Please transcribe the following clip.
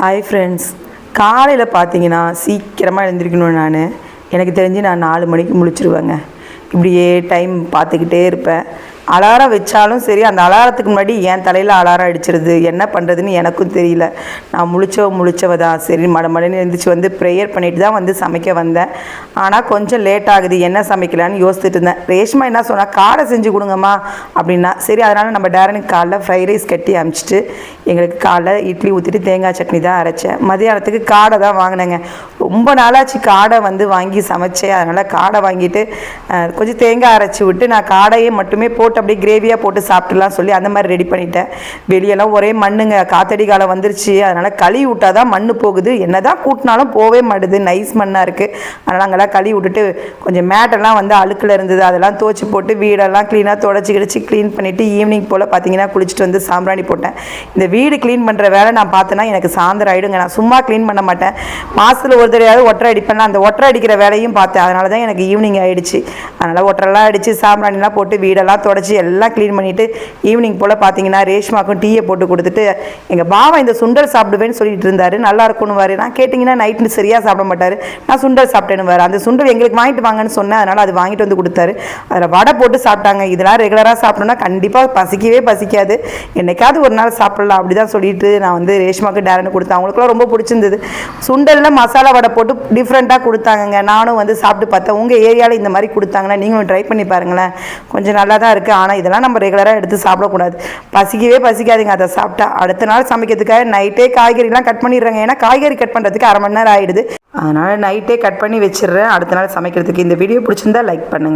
Hi friends காலையில் பார்த்தீங்கன்னா சீக்கிரமாக எழுந்திரிக்கணும் நான். எனக்கு தெரிஞ்சு நான் நாலு மணிக்கு முழிச்சிருவேங்க. இப்படியே டைம் பார்த்துக்கிட்டே இருப்பேன். அலாரம் வச்சாலும் சரி அந்த அலாரத்துக்கு முன்னாடி என் தலையில் அலாரம் அடிச்சிருது. என்ன பண்ணுறதுன்னு எனக்கும் தெரியல. நான் முழிச்சவ முழிச்சவ தான் சரி மட எழுந்திரிச்சு வந்து ப்ரேயர் பண்ணிட்டு தான் வந்து சமைக்க வந்தேன். ஆனால் கொஞ்சம் லேட் ஆகுது. என்ன சமைக்கலான்னு யோசிச்சுட்டு இருந்தேன். ரேஷ்மா என்ன சொன்னால் காடை செஞ்சு கொடுங்கம்மா அப்படின்னா சரி அதனால் நம்ம டேரனுக்கு காலைல ஃப்ரைட் ரைஸ் கட்டி அமிச்சிட்டு எங்களுக்கு காலைல இட்லி ஊற்றிட்டு தேங்காய் சட்னி தான் அரைச்சேன். மதியானத்துக்கு காடை தான் வாங்கினேங்க. ரொம்ப நாளாச்சு காடை வந்து வாங்கி சமைச்சேன் அதனால் காடை வாங்கிட்டு கொஞ்சம் தேங்காய் அரைச்சி விட்டு நான் காடையே மட்டுமே போட்டு அப்படியே கிரேவியாக போட்டு சாப்பிட்டுலாம் சொல்லி அந்த மாதிரி ரெடி பண்ணிட்டேன். வெளியெல்லாம் ஒரே மண்ணுங்க காத்தடி காலம் வந்துருச்சு. அதனால் களி விட்டால் தான் மண் போகுது. என்ன தான் கூட்டினாலும் போவே மாட்டுது. நைஸ் மண்ணாக இருக்குது அதனால் அங்கெல்லாம் களி விட்டுட்டு கொஞ்சம் மேட்டெல்லாம் வந்து அழுக்கில் இருந்தது. அதெல்லாம் துவச்சி போட்டு வீடெல்லாம் க்ளீனாக தொடச்சி கிடச்சி க்ளீன் பண்ணிவிட்டு ஈவினிங் போல் பார்த்தீங்கன்னா குளிச்சுட்டு வந்து சாம்பிராணி போட்டேன். இந்த வீடு க்ளீன் பண்ணுற வேலை நான் பார்த்தேன்னா எனக்கு சாயந்தரம் ஆகிடுங்க நான் சும்மா க்ளீன் பண்ண மாட்டேன். மாதத்தில் ஒரு தடவையாவது ஒற்றை அடிப்பேன் அந்த ஒற்றை அடிக்கிற வேலையும் பார்த்தேன். அதனால தான் எனக்கு ஈவினிங் ஆகிடுச்சு அதனால் ஒற்றைலாம் அடித்து சாம்பிராணிலாம் போட்டு வீடெல்லாம் தொடச்சி எல்லாம் க்ளீன் பண்ணிவிட்டு ஈவினிங் போல் பார்த்தீங்கன்னா ரேஷ்மாக்கும் டீயை போட்டு கொடுத்துட்டு எங்கள் பாவா இந்த சுண்டல் சாப்பிடுவேன்னு சொல்லிட்டு இருந்தார். நல்லா இருக்கும்னு நான் கேட்டிங்கன்னா நைட்டு சரியாக சாப்பிட மாட்டார். நான் சுண்டல் சாப்பிட்டேன்னு வாரு அந்த சுண்டல் எங்களுக்கு வாங்கிட்டு வாங்கன்னு சொன்னேன். அதனால் அது வாங்கிட்டு வந்து கொடுத்தாரு. அதில் வடை போட்டு சாப்பிட்டாங்க. இதெல்லாம் ரெகுலராக சாப்பிட்டோம்னா கண்டிப்பாக பசிக்கவே பசிக்காது. என்றைக்காவது ஒரு நாள் சாப்பிடலாம். அப்படி தான் சொல்லிட்டு நான் வந்து ரேஷ்மாக்கு டேரன் கொடுத்தேன். அவங்களுக்குலாம் ரொம்ப பிடிச்சிருந்தது. சுண்டலில் மசாலா வடை போட்டு டிஃப்ரெண்ட்டாக கொடுத்தாங்கங்க. நானும் வந்து சாப்பிட்டு பார்த்தேன். உங்கள் ஏரியாவில் இந்த மாதிரி கொடுத்தாங்கன்னா நீங்களும் ட்ரை பண்ணி பாருங்களேன். கொஞ்சம் நல்லா தான் இருக்குது ஆனால் இதெல்லாம் நம்ம ரெகுலராக எடுத்து சாப்பிடக்கூடாது. பசிக்கவே பசிக்காதுங்க. அதை சாப்பிட்டா அடுத்த நாள் சமைக்கிறதுக்காக நைட்டே காய்கறிலாம் கட் பண்ணிடுறாங்க. ஏன்னா காய்கறி கட் பண்ணுறதுக்கு அரை மணி நேரம் ஆகிடுது அதனால் நைட்டே கட் பண்ணி வச்சிடுறேன். அடுத்த நாள் சமைக்கிறதுக்கு இந்த வீடியோ பிடிச்சிருந்தா லைக் பண்ணுங்கள்